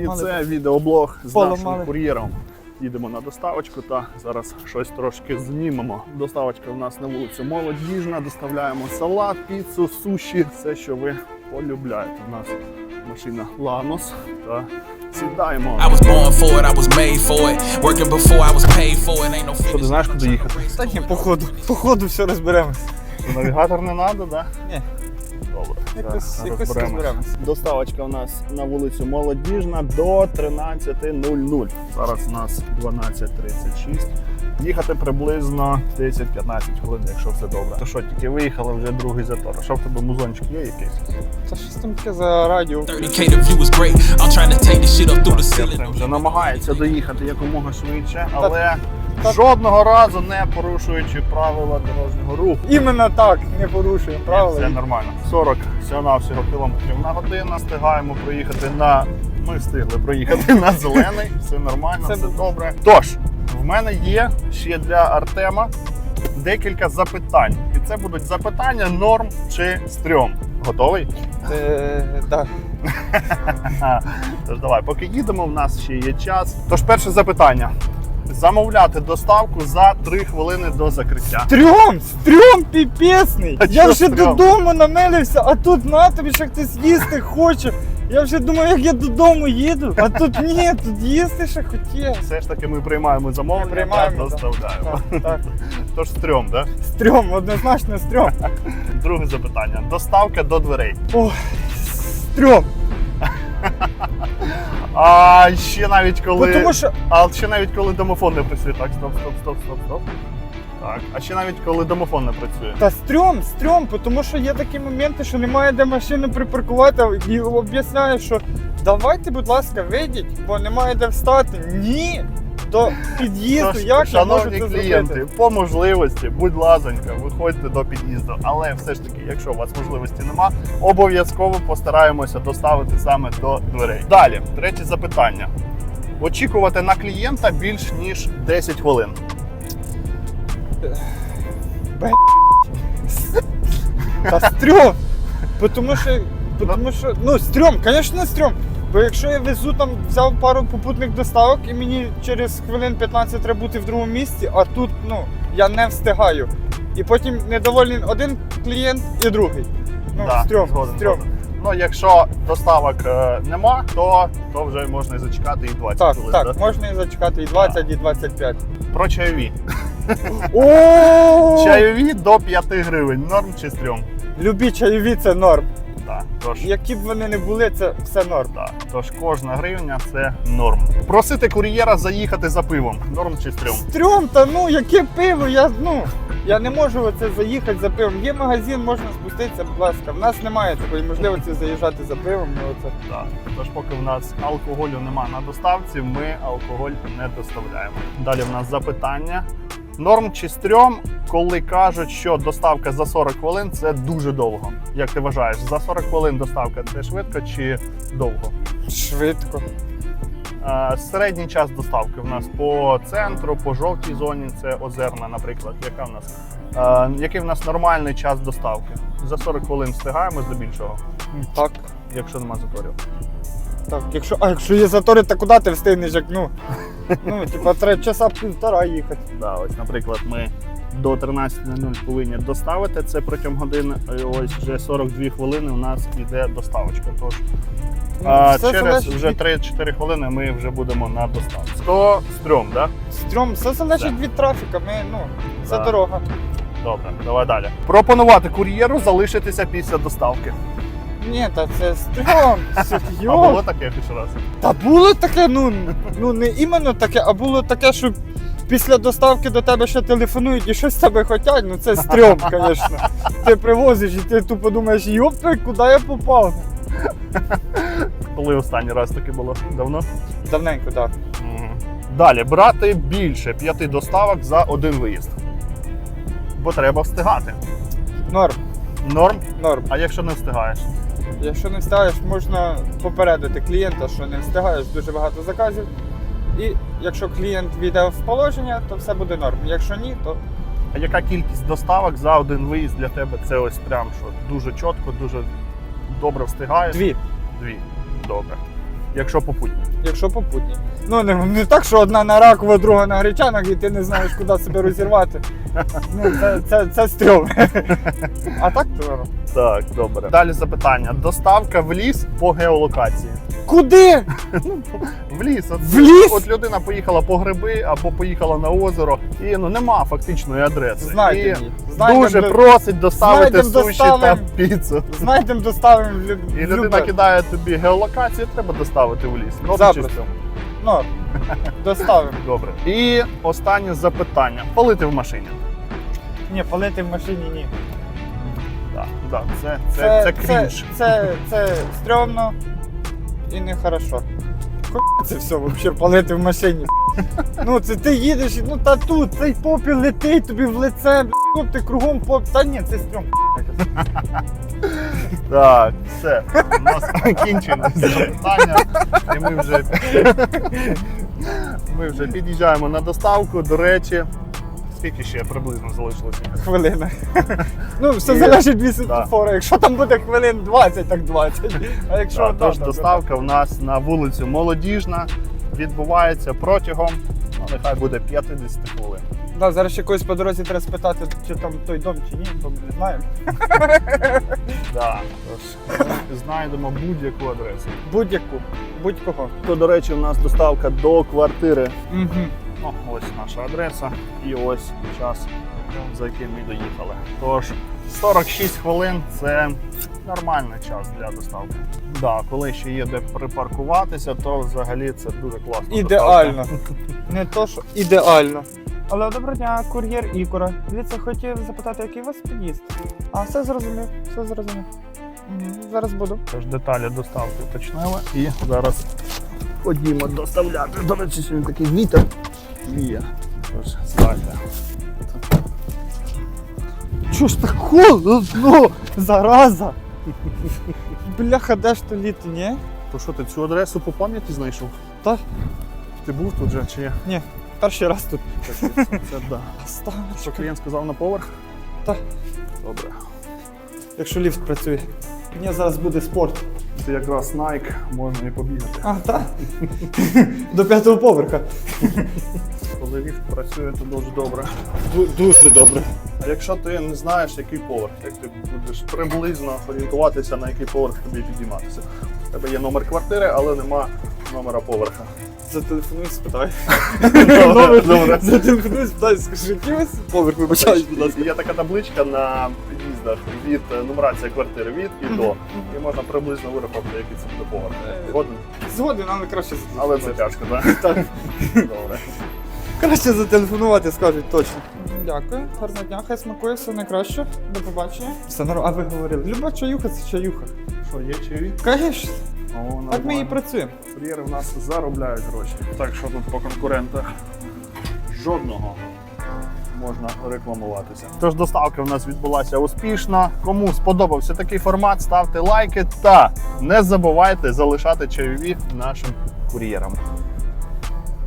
І це відеоблог з Поламали. нашим кур'єром. Їдемо на доставочку та зараз щось трошки знімемо. Доставочка у нас на вулицю Молодіжна. Доставляємо салат, піцу, суші, все, що ви полюбляєте. У нас машина Ланос та сідаємо. Що ти знаєш, куди їхати? Та ні, походу, походу все розберемось. Навігатор не треба, так? Ні. Якось, якось розберемось. Доставочка у нас на вулицю Молодіжна до 13.00. Зараз у нас 12.36. Їхати приблизно 10-15 хвилин, якщо все добре. То що, тільки виїхали вже другий затор. А що в тебе музончик є якийсь? Це щось там таке за радіо. 30k, the view was great. I'm trying to take this shit up through the Серце ceiling. вже намагається доїхати якомога швидше, але та- жодного разу не порушуючи правила дорожнього руху. Іменно так, не порушуємо Все правила. нормально. 40 всього-навсього кілометрів на годину. Встигаємо проїхати на. Ми встигли проїхати на зелений. Все нормально, Це все добре. Тож, в мене є ще для Артема декілька запитань. І це будуть запитання норм чи стрьом. Готовий? Е, да. Ха. Тож давай, поки їдемо, в нас ще є час. Тож, перше запитання: замовляти доставку за 3 хвилини до закриття. Стрьом! Стрьом піпесний! А Я вже стрьом? додому намилився, а тут на тобі ще хтось їсти хоче. Я вже думав, як я додому їду, а тут ні, тут їсти ще хотів. Все ж таки ми приймаємо замовлення Приймаємо, та да. доставляємо. Так, так. Тож стрьом, так? Стрьом, однозначно стрьом. Друге запитання. Доставка до дверей. Ох, стрьом. А ще навіть коли. Бо Тому що А ще навіть коли домофон не працює. Так, стоп, стоп, стоп, стоп, стоп. Так. А ще навіть коли домофон не працює. Та стрьом, стрьом, тому що є такі моменти, що немає де машину припаркувати і об'ясняю, що давайте, будь ласка, вийдіть, бо немає де встати. Ні! До під'їзду, як я можу шановні клієнти, зробити? по можливості, будь лазонька, виходьте до під'їзду. Але все ж таки, якщо у вас можливості нема, обов'язково постараємося доставити саме до дверей. Далі, третє запитання. Очікувати на клієнта більш ніж 10 хвилин. Та стрьом! Тому що, тому що, ну, стрьом, звісно, стрьом. Бо якщо я везу там, взяв пару попутних доставок і мені через хвилин 15 треба бути в другому місці, а тут ну, я не встигаю. І потім недовольний один клієнт і другий. Ну, Да, стрьом, згоден, стрьом. згоден. Ну, якщо доставок е, нема, то, то вже можна і зачекати і 20 Так, хвилин. так, да? можна і зачекати і 20, і 25. Про чайові. Чайові до 5 гривень. Норм чи стрьом? Любі чайові це норм. Так, тож. Які б вони не були, це все норм. Так, тож кожна гривня це норм. Просити кур'єра заїхати за пивом. Норм чи стрьом? Стрьом, та ну яке пиво, я ну. Я не можу оце заїхати за пивом. Є магазин, можна спуститися, будь ласка. В нас немає такої можливості заїжджати за пивом. Ну, оце. Так. Тож, поки в нас алкоголю нема на доставці, ми алкоголь не доставляємо. Далі в нас запитання. Норм чи стрьом, коли кажуть, що доставка за 40 хвилин це дуже довго. Як ти вважаєш, за 40 хвилин доставка це швидко чи довго? Швидко. Е, Середній час доставки в нас по центру, по жовтій зоні, це озерна, наприклад. Яка в нас? Е, який в нас нормальний час доставки? За 40 хвилин встигаємо здебільшого, Так. якщо якщо нема заторів. Так, якщо, а якщо є затори, то куди ти встигнеш, як ну? Ну, типа, треба часа півтора їхати. Да, ось, наприклад, ми до 13.00 повинні доставити це протягом години. І ось вже 42 хвилини у нас йде доставочка. Тож Ну, а, все через залежить вже від- 3-4 хвилини ми вже будемо на доставці. То стрьом, да? Стрьом, все залежить Да. від трафіка. Ми, ну, це Да. дорога. Добре, давай далі. Пропонувати кур'єру залишитися після доставки. Ні, та це стрьом. А було таке хоч раз? Та було таке, ну, ну не іменно таке, а було таке, що після доставки до тебе ще телефонують і щось з тебе хотять, ну це стрьом, звісно. Ти привозиш і ти тупо думаєш, йопи, куди я попав? Коли останній раз таке було? Давно? Давненько, так. Мгм. Далі брати більше п'яти доставок за один виїзд. Бо треба встигати. Норм, Норм. норм. А якщо не встигаєш? Якщо не встигаєш, можна попередити клієнта, що не встигаєш дуже багато заказів. І якщо клієнт війде в положення, то все буде норм. Якщо ні, то А яка кількість доставок за один виїзд для тебе? Це ось прям що дуже чітко, дуже добре встигаєш? дві. Дві. Добре. Якщо попутні. якщо попутні. Ну не, не так, що одна на Ракова, друга на Гречанах, і ти не знаєш, куди себе розірвати. Ну, це, це, це стрьом. А так то. Так, добре. Далі запитання: доставка в ліс по геолокації. Куди? В ліс. От, В ліс? От людина поїхала по гриби або поїхала на озеро, і ну нема фактичної адреси. Знайте і мені. Знайдемо дуже до- просить доставити знайдемо, суші та піцу. Знайдемо, доставимо в. І в людина любе. кидає тобі геолокацію, треба доставити в ліс. Ну, Запросто. Ну, доставимо. Добре. І останнє запитання: палити в машині. Ні, палити в машині ні. Так, так, це, це, це, це, крінж. це, це стрьомно і нехорошо. Це все взагалі палити в машині. Ну, це ти їдеш, ну та тут цей попіл летить тобі в лице, б ти кругом поп. Та ні, це стрьом. Так, все. У нас закінчено запитання. І ми вже, ми вже під'їжджаємо на доставку. До речі, скільки ще приблизно залишилося? Хвилина. Ну, все І- залежить від світлофора. Якщо там буде хвилин 20, так 20. А якщо Так, тож да, да, доставка в нас на вулицю Молодіжна відбувається протягом, ну нехай буде 50 хвилин. Да, зараз ще когось по дорозі треба спитати, чи там той дом, чи ні, бо ми не знаємо. Да, тож ми знайдемо будь-яку адресу. Будь-яку, будь-кого. То, до речі, у нас доставка до квартири. Угу. Ну, ось наша адреса і ось час, за яким ми доїхали. Тож 46 хвилин це нормальний час для доставки. Да, коли ще є де припаркуватися, то взагалі це дуже класно. Ідеально. Не то, що ідеально. Алло, доброго дня, кур'єр Ікора. Дивіться, хотів запитати, який у вас під'їзд. А, все зрозумів, все зрозумів. Зараз буду. Тож деталі доставки уточнили і зараз ходімо доставляти. До речі, сьогодні такий вітер ставте. Чого ж так холодно? Зараза! Бляха, де ж то літо, ні? То що ти цю адресу по пам'яті знайшов? Так. Ти був тут же чи ні? Перший раз тут. Це, це, це да. Що клієнт сказав на поверх? Так. Добре. Якщо ліфт працює. Ні, зараз буде спорт. Це якраз Nike, можна і побігати. А, так? До п'ятого поверха. Коли ліфт працює, то дуже добре. Дуже добре. А якщо ти не знаєш, який поверх, як ти будеш приблизно орієнтуватися, на який поверх тобі підійматися. У тебе є номер квартири, але нема номера поверха. Зателефонуй, спитай. Добре. Зателефонуй, спитай, скажи, який вас поверх будь ласка. Є така табличка на під'їздах від е, нумерація квартири від і до. І можна приблизно вирахувати, який це буде поверх. Згоден? Згоден, але краще Але це тяжко, так? Так. Добре. Краще зателефонувати, скажуть точно. Дякую, гарного дня, хай смакує, все найкраще. До побачення. Все нормально, а ви говорили. Люба чаюха це чаюха. Що, є чаї? Конечно, О, так ми і працюємо. Кур'єри в нас заробляють гроші. Так що тут по конкурентах жодного можна рекламуватися. Тож доставка в нас відбулася успішно. Кому сподобався такий формат, ставте лайки та не забувайте залишати чайові нашим кур'єрам.